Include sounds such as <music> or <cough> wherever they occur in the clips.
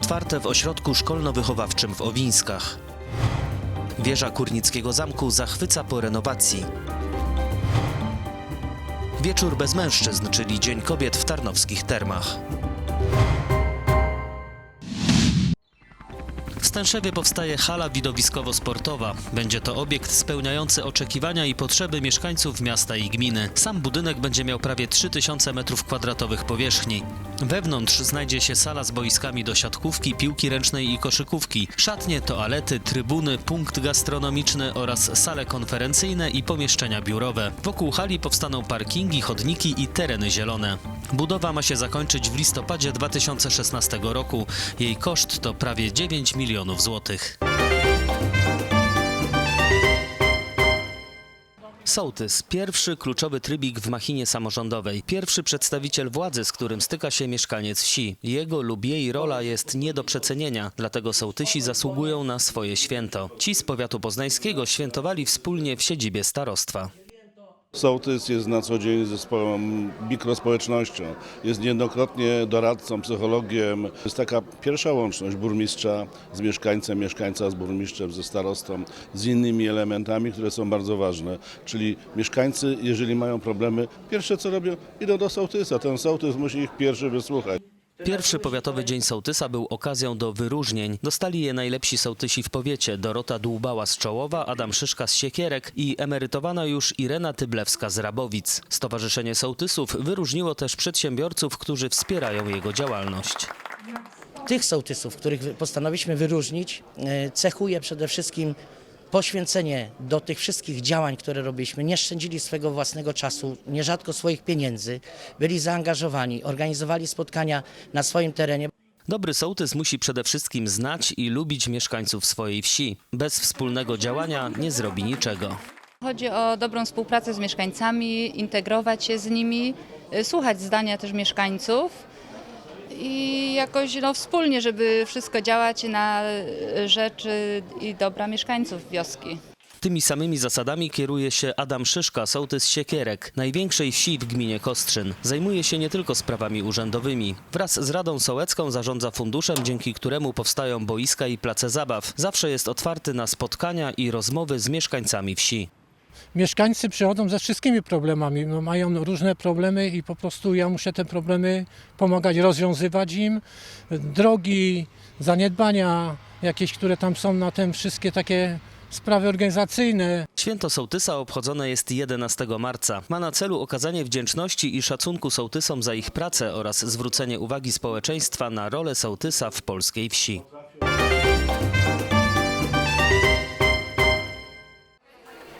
Otwarte w ośrodku szkolno-wychowawczym w Owińskach. Wieża Kurnickiego Zamku zachwyca po renowacji. Wieczór bez mężczyzn, czyli Dzień Kobiet w Tarnowskich Termach. Stęszewie powstaje hala widowiskowo-sportowa. Będzie to obiekt spełniający oczekiwania i potrzeby mieszkańców miasta i gminy. Sam budynek będzie miał prawie 3000 m2 powierzchni. Wewnątrz znajdzie się sala z boiskami do siatkówki, piłki ręcznej i koszykówki, szatnie, toalety, trybuny, punkt gastronomiczny oraz sale konferencyjne i pomieszczenia biurowe. Wokół hali powstaną parkingi, chodniki i tereny zielone. Budowa ma się zakończyć w listopadzie 2016 roku. Jej koszt to prawie 9 milionów złotych. Sołtys, pierwszy kluczowy trybik w machinie samorządowej, pierwszy przedstawiciel władzy, z którym styka się mieszkaniec wsi. Jego lub jej rola jest nie do przecenienia, dlatego sołtysi zasługują na swoje święto. Ci z powiatu poznańskiego świętowali wspólnie w siedzibie starostwa. Sołtys jest na co dzień zespołem mikrospołecznością. Jest niejednokrotnie doradcą, psychologiem. Jest taka pierwsza łączność burmistrza z mieszkańcem, mieszkańca z burmistrzem, ze starostą, z innymi elementami, które są bardzo ważne. Czyli mieszkańcy, jeżeli mają problemy, pierwsze co robią, idą do sołtysa. Ten sołtys musi ich pierwszy wysłuchać. Pierwszy powiatowy dzień sołtysa był okazją do wyróżnień. Dostali je najlepsi sołtysi w powiecie. Dorota Dłubała z Czołowa, Adam Szyszka z Siekierek i emerytowana już Irena Tyblewska z Rabowic. Stowarzyszenie Sołtysów wyróżniło też przedsiębiorców, którzy wspierają jego działalność. tych sołtysów, których postanowiliśmy wyróżnić, e, cechuje przede wszystkim poświęcenie do tych wszystkich działań, które robiliśmy. Nie szczędzili swego własnego czasu, nierzadko swoich pieniędzy, byli zaangażowani, organizowali spotkania na swoim terenie. Dobry sołtys musi przede wszystkim znać i lubić mieszkańców swojej wsi. Bez wspólnego działania nie zrobi niczego. Chodzi o dobrą współpracę z mieszkańcami, integrować się z nimi, y, słuchać zdania też mieszkańców i jakoś no, wspólnie, żeby wszystko działać na rzecz i dobra mieszkańców wioski. Tymi samymi zasadami kieruje się Adam Szyszka, sołtys Siekierek, największej wsi w gminie Kostrzyn. Zajmuje się nie tylko sprawami urzędowymi. Wraz z Radą Sołecką zarządza funduszem, dzięki któremu powstają boiska i place zabaw. Zawsze jest otwarty na spotkania i rozmowy z mieszkańcami wsi. Mieszkańcy przychodzą ze wszystkimi problemami. No, mają różne problemy i po prostu ja muszę te problemy pomagać rozwiązywać im. Drogi, zaniedbania jakieś, które tam są na tym, wszystkie takie sprawy organizacyjne. Święto sołtysa obchodzone jest 11 marca. Ma na celu okazanie wdzięczności i szacunku sołtysom za ich pracę oraz zwrócenie uwagi społeczeństwa na rolę sołtysa w polskiej wsi.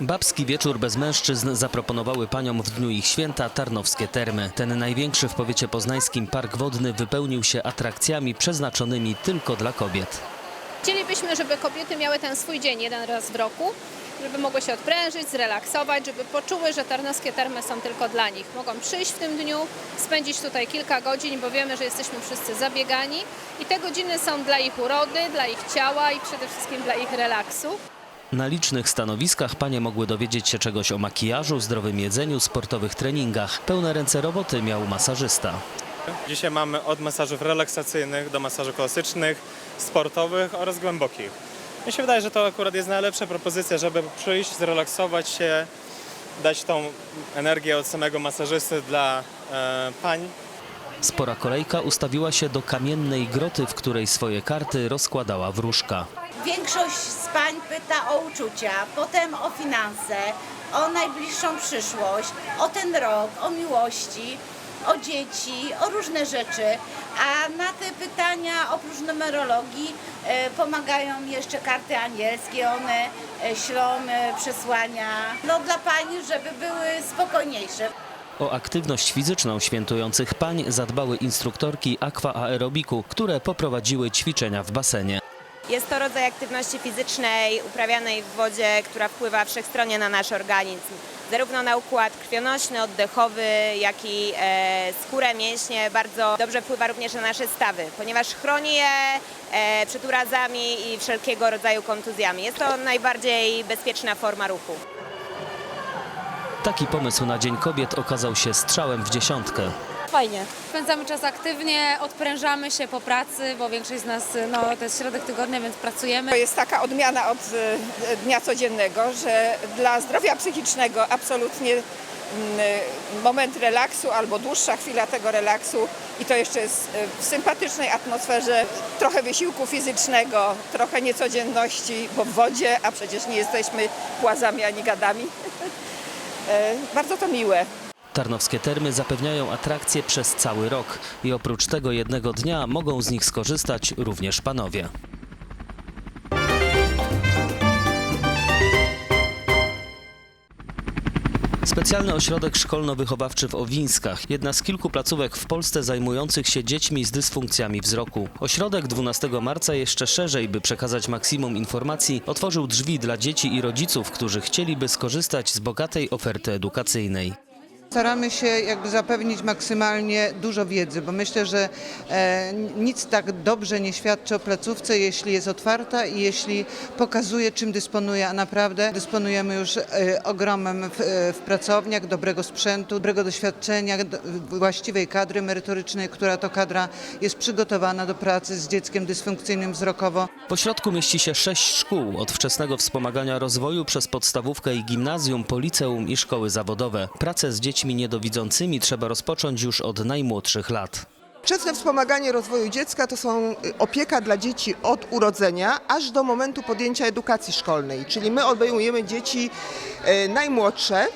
Babski wieczór bez mężczyzn zaproponowały paniom w dniu ich święta Tarnowskie Termy. Ten największy w powiecie poznańskim park wodny wypełnił się atrakcjami przeznaczonymi tylko dla kobiet. Chcielibyśmy, żeby kobiety miały ten swój dzień jeden raz w roku, żeby mogły się odprężyć, zrelaksować, żeby poczuły, że tarnowskie termy są tylko dla nich. Mogą przyjść w tym dniu, spędzić tutaj kilka godzin, bo wiemy, że jesteśmy wszyscy zabiegani i te godziny są dla ich urody, dla ich ciała i przede wszystkim dla ich relaksu. Na licznych stanowiskach panie mogły dowiedzieć się czegoś o makijażu, zdrowym jedzeniu, sportowych treningach. Pełne ręce roboty miał masażysta. Dzisiaj mamy od masażów relaksacyjnych do masaży klasycznych, sportowych oraz głębokich. Mi się wydaje, że to akurat jest najlepsza propozycja, żeby przyjść, zrelaksować się, dać tą energię od samego masażysty dla e, pań. Spora kolejka ustawiła się do kamiennej groty, w której swoje karty rozkładała wróżka. Większość z pań pyta o uczucia, potem o finanse, o najbliższą przyszłość, o ten rok, o miłości, o dzieci, o różne rzeczy. A na te pytania oprócz numerologii e, pomagają jeszcze karty anielskie, one e, ślą e, przesłania no, dla pani, żeby były spokojniejsze. O aktywność fizyczną świętujących pań zadbały instruktorki aquaaerobiku, które poprowadziły ćwiczenia w basenie. Jest to rodzaj aktywności fizycznej uprawianej w wodzie, która wpływa wszechstronnie na nasz organizm. Zarówno na układ krwionośny, oddechowy, jak i e, skórę, mięśnie. Bardzo dobrze wpływa również na nasze stawy, ponieważ chroni je e, przed urazami i wszelkiego rodzaju kontuzjami. Jest to najbardziej bezpieczna forma ruchu. Taki pomysł na Dzień Kobiet okazał się strzałem w dziesiątkę. Fajnie. Spędzamy czas aktywnie, odprężamy się po pracy, bo większość z nas, no to jest środek tygodnia, więc pracujemy. To jest taka odmiana od e, dnia codziennego, że dla zdrowia psychicznego absolutnie mm, moment relaksu albo dłuższa chwila tego relaksu i to jeszcze jest e, w sympatycznej atmosferze, trochę wysiłku fizycznego, trochę niecodzienności, bo w wodzie, a przecież nie jesteśmy płazami ani gadami. <laughs> E, Bardzo to miłe. Tarnowskie termy zapewniają atrakcje przez cały rok i oprócz tego jednego dnia mogą z nich skorzystać również panowie. Specjalny ośrodek szkolno-wychowawczy w Owińskach, jedna z kilku placówek w Polsce zajmujących się dziećmi z dysfunkcjami wzroku. Ośrodek 12 marca jeszcze szerzej, by przekazać maksimum informacji, otworzył drzwi dla dzieci i rodziców, którzy chcieliby skorzystać z bogatej oferty edukacyjnej. Staramy się jakby zapewnić maksymalnie dużo wiedzy, bo myślę, że e, nic tak dobrze nie świadczy o placówce, jeśli jest otwarta i jeśli pokazuje, czym dysponuje, a naprawdę dysponujemy już e, ogromem w, e, w pracowniach, dobrego sprzętu, dobrego doświadczenia, do, właściwej kadry merytorycznej, która to kadra jest przygotowana do pracy z dzieckiem dysfunkcyjnym wzrokowo. W ośrodku mieści się sześć szkół, od wczesnego wspomagania rozwoju przez podstawówkę i gimnazjum, po liceum i szkoły zawodowe. Pracę z dziećmi niedowidzącymi trzeba rozpocząć już od najmłodszych lat. Wczesne wspomaganie rozwoju dziecka to są y, opieka dla dzieci od urodzenia aż do momentu podjęcia edukacji szkolnej, czyli my obejmujemy dzieci e, najmłodsze.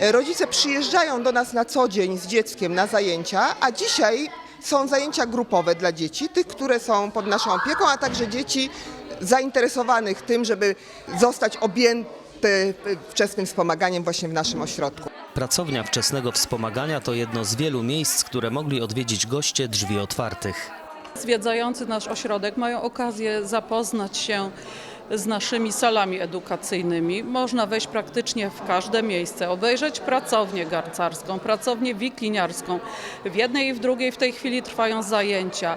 Rodzice przyjeżdżają do nas na co dzień z dzieckiem na zajęcia, a dzisiaj są zajęcia grupowe dla dzieci, tych, które są pod naszą opieką, a także dzieci zainteresowanych tym, żeby zostać objęte y, wczesnym wspomaganiem właśnie w naszym ośrodku. Pracownia wczesnego wspomagania to jedno z wielu miejsc, które mogli odwiedzić goście drzwi otwartych. Zwiedzający nasz ośrodek mają okazję zapoznać się z naszymi salami edukacyjnymi. Można wejść praktycznie w każde miejsce, obejrzeć pracownię garcarską, pracownię wikliniarską. W jednej i w drugiej w tej chwili trwają zajęcia.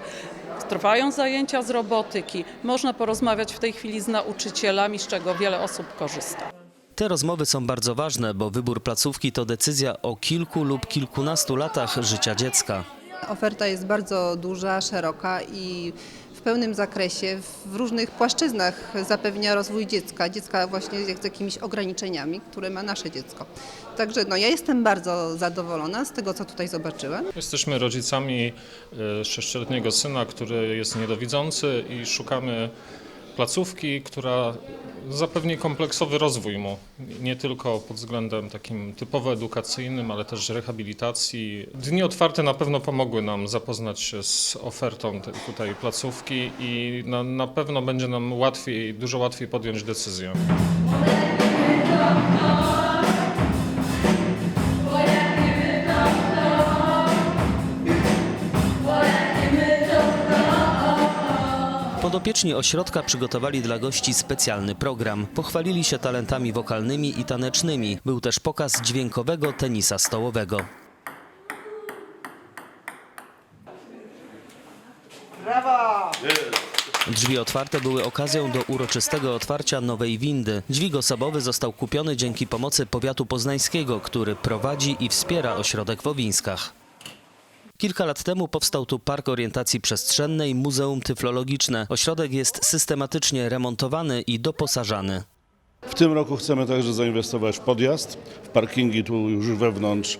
Trwają zajęcia z robotyki. Można porozmawiać w tej chwili z nauczycielami, z czego wiele osób korzysta. Te rozmowy są bardzo ważne, bo wybór placówki to decyzja o kilku lub kilkunastu latach życia dziecka. Oferta jest bardzo duża, szeroka i w pełnym zakresie, w różnych płaszczyznach zapewnia rozwój dziecka, dziecka właśnie z jakimiś ograniczeniami, które ma nasze dziecko. Także no, ja jestem bardzo zadowolona z tego, co tutaj zobaczyłam. Jesteśmy rodzicami e, sześcioletniego syna, który jest niedowidzący i szukamy placówki, która zapewni kompleksowy rozwój mu, nie tylko pod względem takim typowo edukacyjnym, ale też rehabilitacji. Dni otwarte na pewno pomogły nam zapoznać się z ofertą tutaj placówki i na, na pewno będzie nam łatwiej, dużo łatwiej podjąć decyzję. Podopieczni ośrodka przygotowali dla gości specjalny program. Pochwalili się talentami wokalnymi i tanecznymi. Był też pokaz dźwiękowego tenisa stołowego. Drzwi otwarte były okazją do uroczystego otwarcia nowej windy. Dźwig osobowy został kupiony dzięki pomocy powiatu poznańskiego, który prowadzi i wspiera ośrodek w Owińskach. Kilka lat temu powstał tu Park Orientacji Przestrzennej Muzeum Tyflologiczne. Ośrodek jest systematycznie remontowany i doposażany. W tym roku chcemy także zainwestować w podjazd, w parkingi tu już wewnątrz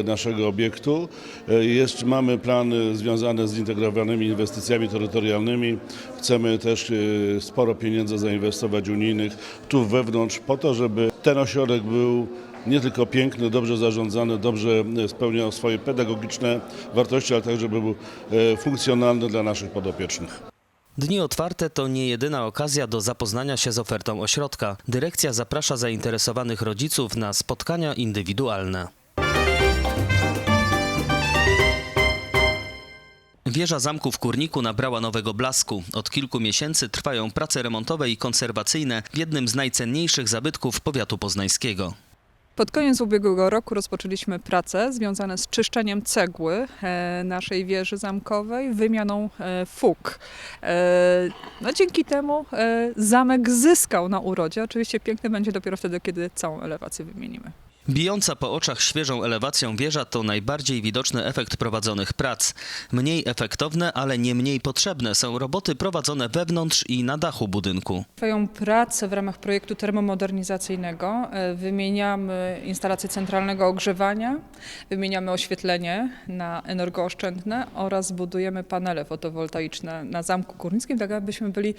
e, naszego obiektu. E, jeszcze mamy plany związane z zintegrowanymi inwestycjami terytorialnymi. Chcemy też e, sporo pieniędzy zainwestować unijnych tu wewnątrz po to, żeby ten ośrodek był nie tylko piękny, dobrze zarządzany, dobrze e, spełniał swoje pedagogiczne wartości, ale także był e, funkcjonalny dla naszych podopiecznych. Dni otwarte to nie jedyna okazja do zapoznania się z ofertą ośrodka. Dyrekcja zaprasza zainteresowanych rodziców na spotkania indywidualne. Wieża zamku w Kurniku nabrała nowego blasku. Od kilku miesięcy trwają prace remontowe i konserwacyjne w jednym z najcenniejszych zabytków powiatu poznańskiego. Pod koniec ubiegłego roku rozpoczęliśmy prace związane z czyszczeniem cegły e, naszej wieży zamkowej, wymianą e, fug. E, No, dzięki temu zamek zyskał na urodzie. Oczywiście piękny będzie dopiero wtedy, kiedy całą elewację wymienimy. Bijąca po oczach świeżą elewacją wieża to najbardziej widoczny efekt prowadzonych prac. Mniej efektowne, ale nie mniej potrzebne są roboty prowadzone wewnątrz i na dachu budynku. Trwają prace w ramach projektu termomodernizacyjnego. E, Wymieniamy instalację centralnego ogrzewania, wymieniamy oświetlenie na energooszczędne oraz budujemy panele fotowoltaiczne na Zamku Górnickim, tak abyśmy byli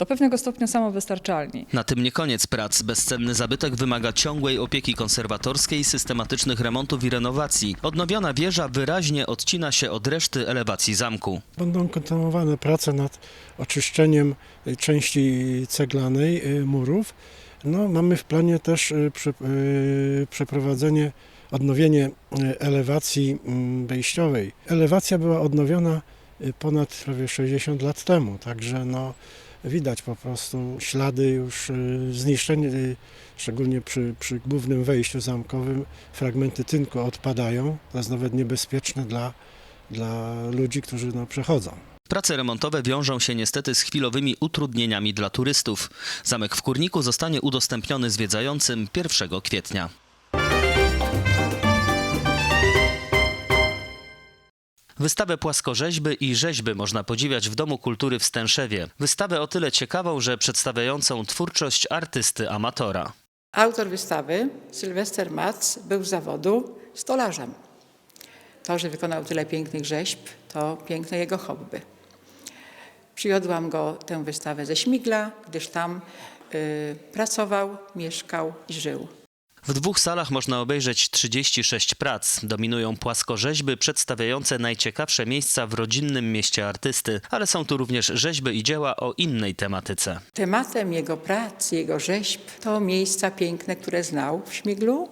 do pewnego stopnia samowystarczalni. Na tym nie koniec prac. Bezcenny zabytek wymaga ciągłej opieki konserwatorskiej, systematycznych remontów i renowacji. Odnowiona wieża wyraźnie odcina się od reszty elewacji zamku. Będą kontynuowane prace nad oczyszczeniem y, części ceglanej y, murów. No, mamy w planie też y, prze, przeprowadzenie, odnowienie elewacji mm, wejściowej. Elewacja była odnowiona ponad prawie 60 lat temu, także no, widać po prostu ślady już y, zniszczeń, y, szczególnie przy, przy głównym wejściu zamkowym. Fragmenty tynku odpadają, to jest nawet niebezpieczne dla, dla ludzi, którzy no, przechodzą. Prace remontowe wiążą się niestety z chwilowymi utrudnieniami dla turystów. Zamek w Kurniku zostanie udostępniony zwiedzającym 1 kwietnia. Wystawę płaskorzeźby i rzeźby można podziwiać w Domu Kultury w Stęszewie. Wystawę o tyle ciekawą, że przedstawiającą twórczość artysty amatora. Autor wystawy, Sylwester Mac, był z zawodu stolarzem. To, że wykonał tyle pięknych rzeźb, to piękne jego hobby. Przywiodłam go tę wystawę ze Śmigla, gdyż tam y, pracował, mieszkał i żył. W dwóch salach można obejrzeć 36 prac. Dominują płaskorzeźby przedstawiające najciekawsze miejsca w rodzinnym mieście artysty, ale są tu również rzeźby i dzieła o innej tematyce. Tematem jego prac, jego rzeźb to miejsca piękne, które znał w Śmiglu,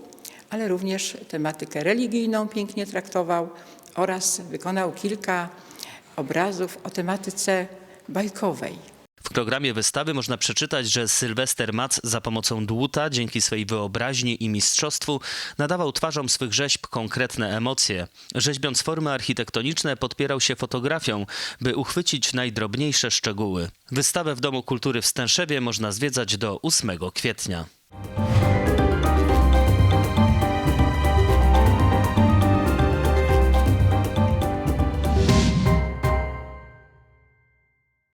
ale również tematykę religijną pięknie traktował oraz wykonał kilka obrazów o tematyce bajkowej. W programie wystawy można przeczytać, że Sylwester Mac za pomocą dłuta, dzięki swej wyobraźni i mistrzostwu, nadawał twarzom swych rzeźb konkretne emocje. Rzeźbiąc formy architektoniczne, podpierał się fotografią, by uchwycić najdrobniejsze szczegóły. Wystawę w Domu Kultury w Stęszewie można zwiedzać do 8 kwietnia.